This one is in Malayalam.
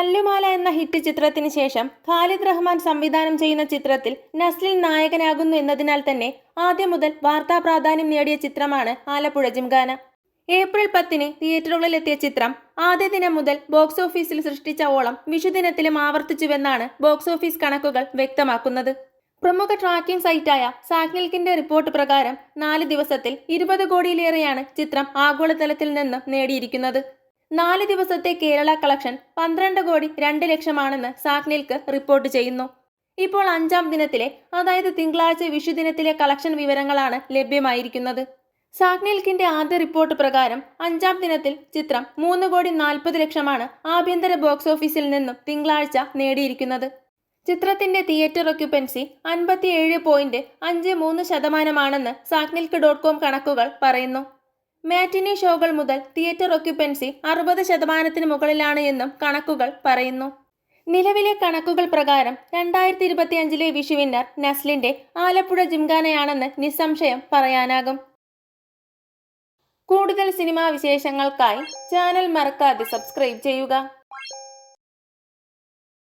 തല്ലുമാല എന്ന ഹിറ്റ് ചിത്രത്തിന് ശേഷം ഖാലിദ് റഹ്മാൻ സംവിധാനം ചെയ്യുന്ന ചിത്രത്തിൽ നസ്ലിൻ നായകനാകുന്നു എന്നതിനാൽ തന്നെ ആദ്യം മുതൽ വാർത്താ പ്രാധാന്യം നേടിയ ചിത്രമാണ് ആലപ്പുഴ ജിംഖാന. ഏപ്രിൽ പത്തിന് തിയേറ്ററുകളിലെത്തിയ ചിത്രം ആദ്യ ദിനം മുതൽ ബോക്സ് ഓഫീസിൽ സൃഷ്ടിച്ച ഓളം വിഷുദിനത്തിലും ആവർത്തിച്ചുവെന്നാണ് ബോക്സ് ഓഫീസ് കണക്കുകൾ വ്യക്തമാക്കുന്നത്. പ്രമുഖ ട്രാക്കിംഗ് സൈറ്റായ സാഗ്നിൽക്കിന്റെ റിപ്പോർട്ട് പ്രകാരം നാല് ദിവസത്തിൽ ഇരുപത് കോടിയിലേറെയാണ് ചിത്രം ആഗോളതലത്തിൽ നിന്നും നേടിയിരിക്കുന്നത്. നാല് ദിവസത്തെ കേരള കളക്ഷൻ പന്ത്രണ്ട് കോടി രണ്ട് ലക്ഷമാണെന്ന് സാഗ്നിൽക്ക് റിപ്പോർട്ട് ചെയ്യുന്നു. ഇപ്പോൾ അഞ്ചാം ദിനത്തിലെ അതായത് തിങ്കളാഴ്ച വിഷുദിനത്തിലെ കളക്ഷൻ വിവരങ്ങളാണ് ലഭ്യമായിരിക്കുന്നത്. സാഗ്നിൽക്കിന്റെ ആദ്യ റിപ്പോർട്ട് പ്രകാരം അഞ്ചാം ദിനത്തിൽ ചിത്രം മൂന്ന് കോടി നാൽപ്പത് ലക്ഷമാണ് ആഭ്യന്തര ബോക്സ് ഓഫീസിൽ നിന്നും തിങ്കളാഴ്ച നേടിയിരിക്കുന്നത്. ചിത്രത്തിന്റെ തിയേറ്റർ ഒക്യുപ്പൻസി അൻപത്തിയേഴ് പോയിന്റ് അഞ്ച് മൂന്ന് ശതമാനമാണെന്ന് സാഗ്നിൽക്ക് ഡോട്ട് കോം കണക്കുകൾ പറയുന്നു. മാറ്റിനി ഷോകൾ മുതൽ തിയേറ്റർ ഒക്യുപ്പൻസി അറുപത് ശതമാനത്തിന് മുകളിലാണ് എന്നും കണക്കുകൾ പറയുന്നു. നിലവിലെ കണക്കുകൾ പ്രകാരം രണ്ടായിരത്തി ഇരുപത്തിയഞ്ചിലെ വിഷുവിന്നർ നസ്ലിന്റെ ആലപ്പുഴ ജിംഖാനയാണെന്ന് നിസ്സംശയം പറയാനാകും. കൂടുതൽ സിനിമാ വിശേഷങ്ങൾക്കായി ചാനൽ മറക്കാതെ സബ്സ്ക്രൈബ് ചെയ്യുക.